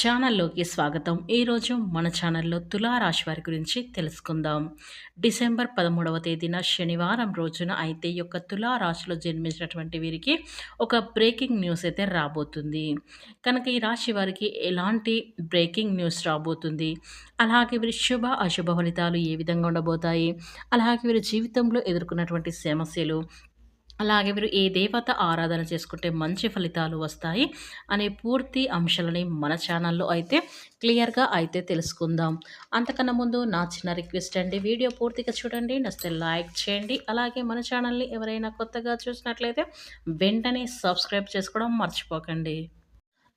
ఛానల్లోకి స్వాగతం. ఈరోజు మన ఛానల్లో తులారాశి వారి గురించి తెలుసుకుందాం. డిసెంబర్ పదమూడవ తేదీన శనివారం రోజున అయితే ఈ యొక్క తులారాశిలో జన్మించినటువంటి వీరికి ఒక బ్రేకింగ్ న్యూస్ అయితే రాబోతుంది. కనుక ఈ రాశి వారికి ఎలాంటి బ్రేకింగ్ న్యూస్ రాబోతుంది? అలాగే వీరి శుభ అశుభ ఫలితాలు ఏ విధంగా ఉండబోతాయి? అలాగే వీరి జీవితంలో ఎదుర్కొన్నటువంటి సమస్యలు అలాగే మీరు ఏ దేవత ఆరాధన చేసుకుంటే మంచి ఫలితాలు వస్తాయి అనే పూర్తి అంశాలని మన ఛానల్లో అయితే క్లియర్గా అయితే తెలుసుకుందాం. అంతకన్నా ముందు నా చిన్న రిక్వెస్ట్ అండి వీడియో పూర్తిగా చూడండి నచ్చితే లైక్ చేయండి అలాగే మన ఛానల్ని ఎవరైనా కొత్తగా చూసినట్లయితే వెంటనే సబ్స్క్రైబ్ చేసుకోవడం మర్చిపోకండి.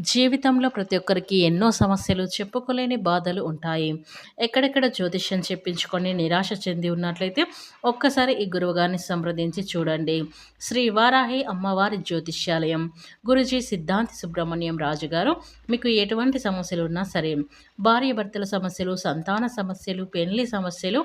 జీవితంలో ప్రతి ఒక్కరికి ఎన్నో సమస్యలు చెప్పుకోలేని బాధలు ఉంటాయి. ఎక్కడెక్కడ జ్యోతిష్యం చెప్పించుకొని నిరాశ చెంది ఉన్నట్లయితే ఒక్కసారి ఈ గురువుగారిని సంప్రదించి చూడండి. శ్రీ వారాహి అమ్మవారి జ్యోతిష్యాలయం. గురుజీ సిద్ధాంతి సుబ్రహ్మణ్యం రాజు గారు మీకు ఎటువంటి సమస్యలు ఉన్నా సరే భార్య భర్తల సమస్యలు సంతాన సమస్యలు పెళ్ళి సమస్యలు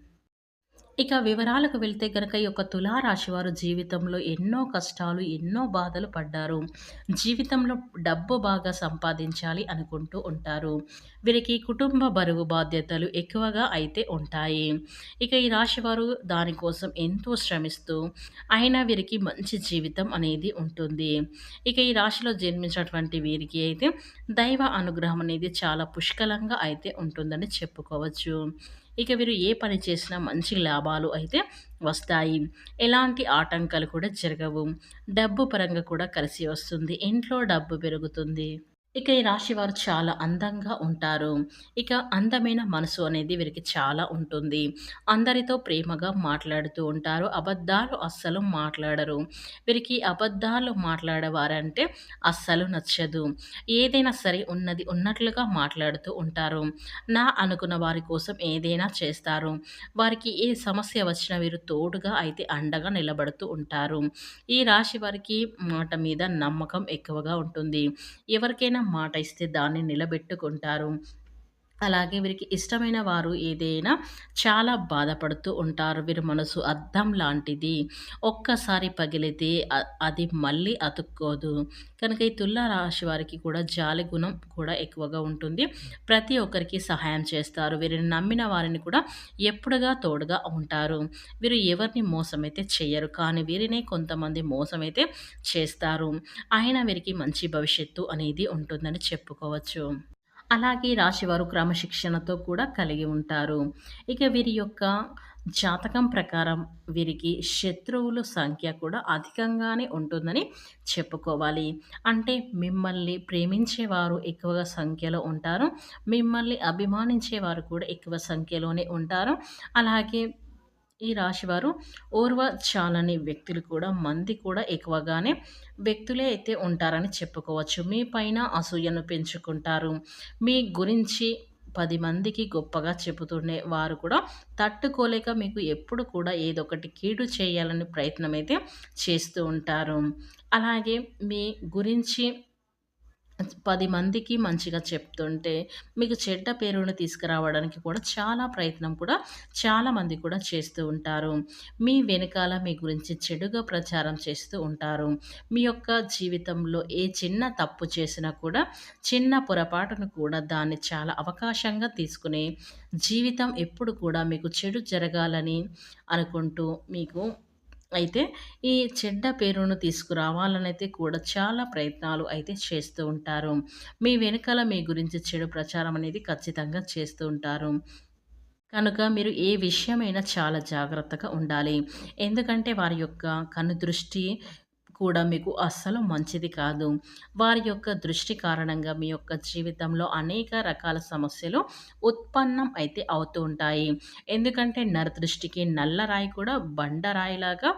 ఇక వివరాలకు వెళ్తే కనుక ఈ యొక్క తులారాశివారు జీవితంలో ఎన్నో కష్టాలు ఎన్నో బాధలు పడ్డారు. జీవితంలో డబ్బు బాగా సంపాదించాలి అనుకుంటూ ఉంటారు. వీరికి కుటుంబ బరువు బాధ్యతలు ఎక్కువగా అయితే ఉంటాయి. ఇక ఈ రాశివారు దానికోసం ఎంతో శ్రమిస్తూ అయినా వీరికి మంచి జీవితం అనేది ఉంటుంది. ఇక ఈ రాశిలో జన్మించినటువంటి వీరికి అయితే దైవ అనుగ్రహం అనేది చాలా పుష్కలంగా అయితే ఉంటుందని చెప్పుకోవచ్చు. ఇక వీరు ఏ పని చేసినా మంచి లాభాలు అయితే వస్తాయి. ఎలాంటి ఆటంకాలు కూడా జరగవు. డబ్బు పరంగా కూడా కలిసి వస్తుంది. ఇంట్లో డబ్బు పెరుగుతుంది. ఇక ఈ రాశి వారు చాలా అందంగా ఉంటారు. ఇక అందమైన మనసు అనేది వీరికి చాలా ఉంటుంది. అందరితో ప్రేమగా మాట్లాడుతూ ఉంటారు. అబద్ధాలు అస్సలు మాట్లాడరు. వీరికి అబద్ధాలు మాట్లాడేవారంటే అస్సలు నచ్చదు. ఏదైనా సరే ఉన్నది ఉన్నట్లుగా మాట్లాడుతూ ఉంటారు. నా అనుకున్న వారి కోసం ఏదైనా చేస్తారు. వారికి ఏ సమస్య వచ్చినా వీరు తోడుగా అయితే అండగా నిలబడుతూ ఉంటారు. ఈ రాశి వారికి మాట మీద నమ్మకం ఎక్కువగా ఉంటుంది. ఎవరికైనా మాట ఇస్తే దాన్ని నిలబెట్టుకుంటారు. అలాగే వీరికి ఇష్టమైన వారు ఏదైనా చాలా బాధపడుతూ ఉంటారు. వీరి మనసు అద్దం లాంటిది. ఒక్కసారి పగిలితే అది మళ్ళీ అతుక్కోదు. కనుక ఈ తుల్లా రాశి వారికి కూడా జాలి గుణం కూడా ఎక్కువగా ఉంటుంది. ప్రతి ఒక్కరికి సహాయం చేస్తారు. వీరిని నమ్మిన వారిని కూడా ఎప్పుడుగా తోడుగా ఉంటారు. వీరు ఎవరిని మోసమైతే చేయరు. కానీ వీరినే కొంతమంది మోసమైతే చేస్తారు. అయినా వీరికి మంచి భవిష్యత్తు అనేది ఉంటుందని చెప్పుకోవచ్చు. అలాగే రాశివారు క్రమశిక్షణతో కూడా కలిగి ఉంటారు. ఇక వీరి యొక్క జాతకం ప్రకారం వీరికి శత్రువుల సంఖ్య కూడా అధికంగానే ఉంటుందని చెప్పుకోవాలి. అంటే మిమ్మల్ని ప్రేమించేవారు ఎక్కువగా సంఖ్యలో ఉంటారు. మిమ్మల్ని అభిమానించేవారు కూడా ఎక్కువ సంఖ్యలోనే ఉంటారు. అలాగే ఈ రాశివారు ఓర్వ చాలని వ్యక్తులు కూడా మంది కూడా ఎక్కువగానే వ్యక్తులే అయితే ఉంటారని చెప్పుకోవచ్చు. మీ పైన అసూయను పెంచుకుంటారు. మీ గురించి పది మందికి గొప్పగా చెబుతుండే వారు కూడా తట్టుకోలేక మీకు ఎప్పుడు కూడా ఏదో ఒకటి కీడు చేయాలని ప్రయత్నం అయితే చేస్తూ ఉంటారు. అలాగే మీ గురించి పది మందికి మంచిగా చెప్తుంటే మీకు చెడ్డ పేరును తీసుకురావడానికి కూడా చాలా ప్రయత్నం కూడా చాలామంది కూడా చేస్తూ ఉంటారు. మీ వెనకాల మీ గురించి చెడుగా ప్రచారం చేస్తూ ఉంటారు. మీ యొక్క జీవితంలో ఏ చిన్న తప్పు చేసినా కూడా చిన్న పొరపాటును కూడా దాన్ని చాలా అవకాశంగా తీసుకుని జీవితం ఎప్పుడు కూడా మీకు చెడు జరగాలని అనుకుంటూ మీకు అయితే ఈ చెడ్డ పేరును తీసుకురావాలనైతే కూడా చాలా ప్రయత్నాలు అయితే చేస్తూ ఉంటారు. మీ వెనకాల మీ గురించి చెడు ప్రచారం అనేది ఖచ్చితంగా చేస్తూ ఉంటారు. కనుక మీరు ఏ విషయమైనా చాలా జాగ్రత్తగా ఉండాలి. ఎందుకంటే వారి యొక్క కను దృష్టి కూడా మీకు అస్సలు మంచిది కాదు. వారి యొక్క దృష్టి కారణంగా మీ యొక్క జీవితంలో అనేక రకాల సమస్యలు ఉత్పన్నం అయితే అవుతూ ఉంటాయి. ఎందుకంటే నరదృష్టికి నల్లరాయి కూడా బండరాయిలాగా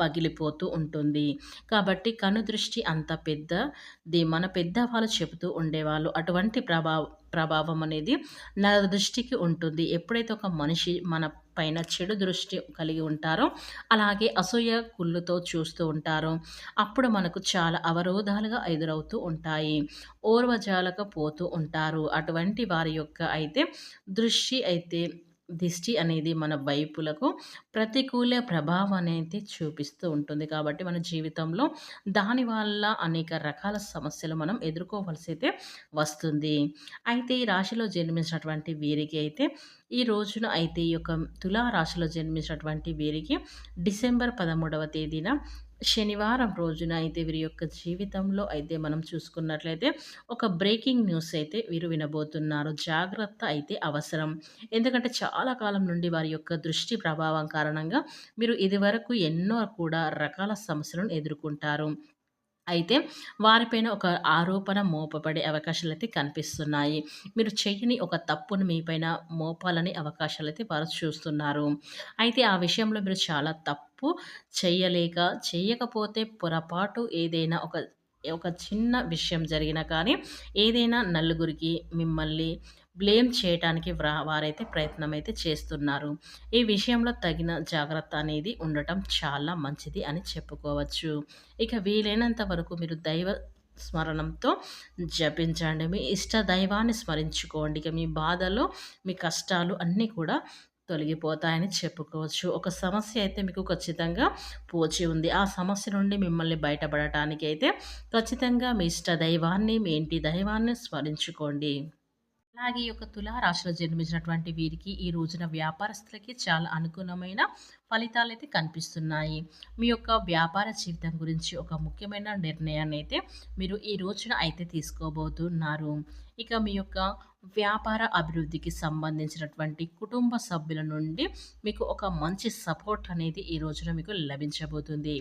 పగిలిపోతూ ఉంటుంది. కాబట్టి కను దృష్టి అంత పెద్దది మన పెద్దవాళ్ళు చెబుతూ ఉండేవాళ్ళు. అటువంటి ప్రభావ ప్రభావం అనేది నరదృష్టికి ఉంటుంది. ఎప్పుడైతే ఒక మనిషి మన పైన చెడు దృష్టి కలిగి ఉంటారో, అలాగే అసూయ, కుళ్ళుతో చూస్తూ ఉంటారు అప్పుడు మనకు చాలా అవరోధాలుగా ఎదురవుతూ ఉంటాయి. ఓర్వజాలక పోతూ ఉంటారు. అటువంటి వారి యొక్క అయితే దృష్టి అయితే దిష్టి అనేది మన వైపులకు ప్రతికూల ప్రభావం అనేది చూపిస్తూ ఉంటుంది. కాబట్టి మన జీవితంలో దాని వల్ల అనేక రకాల సమస్యలు మనం ఎదుర్కోవలసి అయితే వస్తుంది. అయితే ఈ రాశిలో జన్మించినటువంటి వీరికి అయితే ఈ రోజున అయితే ఈ యొక్క తులా రాశిలో జన్మించినటువంటి వీరికి డిసెంబర్ 13వ తేదీన శనివారం రోజున అయితే వీరి యొక్క జీవితంలో అయితే మనం చూసుకున్నట్లయితే ఒక బ్రేకింగ్ న్యూస్ అయితే వీరు వినబోతున్నారు. జాగ్రత్త అయితే అవసరం. ఎందుకంటే చాలా కాలం నుండి వారి యొక్క దృష్టి ప్రభావం కారణంగా మీరు ఇదివరకు ఎన్నో కూడా రకాల సమస్యలను ఎదుర్కొంటారు. అయితే వారిపైన ఒక ఆరోపణ మోపబడే అవకాశాలైతే కనిపిస్తున్నాయి. మీరు చేయని ఒక తప్పును మీ పైన మోపాలని అవకాశాలైతే వారు చూస్తున్నారు. అయితే ఆ విషయంలో మీరు చాలా తప్పు చేయలేక చేయకపోతే పొరపాటు ఏదైనా ఒక ఒక చిన్న విషయం జరిగినా కానీ, ఏదైనా నలుగురికి మిమ్మల్ని బ్లేమ్ చేయటానికి వ్రా వారైతే ప్రయత్నమైతే చేస్తున్నారు. ఈ విషయంలో తగిన జాగ్రత్త అనేది ఉండటం చాలా మంచిది అని చెప్పుకోవచ్చు. ఇక వీలైనంత వరకు మీరు దైవ స్మరణంతో జపించండి. మీ ఇష్ట దైవాన్ని స్మరించుకోండి. ఇక మీ బాధలు, మీ కష్టాలు అన్నీ కూడా తొలగిపోతాయని చెప్పుకోవచ్చు. ఒక సమస్య అయితే మీకు ఖచ్చితంగా పోచి ఉంది. ఆ సమస్య నుండి మిమ్మల్ని బయటపడటానికి అయితే ఖచ్చితంగా మీ ఇష్ట దైవాన్ని, మీ ఇంటి దైవాన్ని స్మరించుకోండి. అలాగే ఈ యొక్క తులారాశిలో జన్మించినటువంటి వీరికి ఈ రోజున వ్యాపారస్తులకి చాలా అనుకూలమైన అయితే కనిపిస్తున్నాయి. మీ యొక్క వ్యాపార జీవితం గురించి ఒక ముఖ్యమైన నిర్ణయాన్ని అయితే మీరు ఈ రోజున అయితే తీసుకోబోతున్నారు. ఇక మీ యొక్క వ్యాపార అభివృద్ధికి సంబంధించినటువంటి కుటుంబ సభ్యుల నుండి మీకు ఒక మంచి సపోర్ట్ అనేది ఈ రోజున మీకు లభించబోతుంది.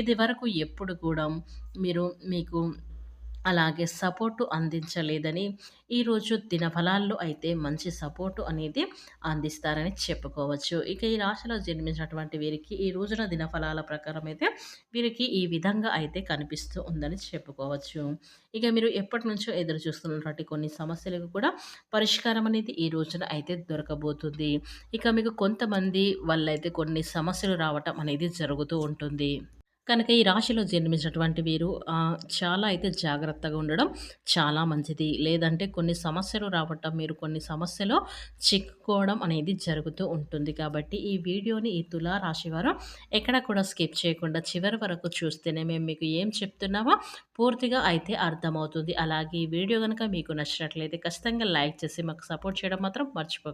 ఇదివరకు ఎప్పుడు కూడా మీరు మీకు అలాగే సపోర్టు అందించలేదని ఈరోజు దినఫలాల్లో అయితే మంచి సపోర్టు అనేది అందిస్తారని చెప్పుకోవచ్చు. ఇక ఈ రాశిలో జన్మించినటువంటి వీరికి ఈ రోజున దినఫలాల ప్రకారం అయితే వీరికి ఈ విధంగా అయితే కనిపిస్తూ ఉందని చెప్పుకోవచ్చు. ఇక మీరు ఎప్పటినుంచో ఎదురు చూస్తున్నటువంటి కొన్ని సమస్యలకు కూడా పరిష్కారం అనేది ఈ రోజున అయితే దొరకబోతుంది. ఇక మీకు కొంతమంది వాళ్ళైతే కొన్ని సమస్యలు రావటం అనేది జరుగుతూ ఉంటుంది. కనుక ఈ రాశిలో జన్మించినటువంటి వీరు చాలా అయితే జాగ్రత్తగా ఉండడం చాలా మంచిది. లేదంటే కొన్ని సమస్యలు రావటం, మీరు కొన్ని సమస్యలో చిక్కుకోవడం అనేది జరుగుతూ ఉంటుంది. కాబట్టి ఈ వీడియోని ఈ తులా రాశి వారు ఎక్కడ కూడా స్కిప్ చేయకుండా చివరి వరకు చూస్తేనే మేము మీకు ఏం చెప్తున్నామో పూర్తిగా అయితే అర్థమవుతుంది. అలాగే ఈ వీడియో కనుక మీకు నచ్చినట్లయితే ఖచ్చితంగా లైక్ చేసి మాకు సపోర్ట్ చేయడం మాత్రం మర్చిపో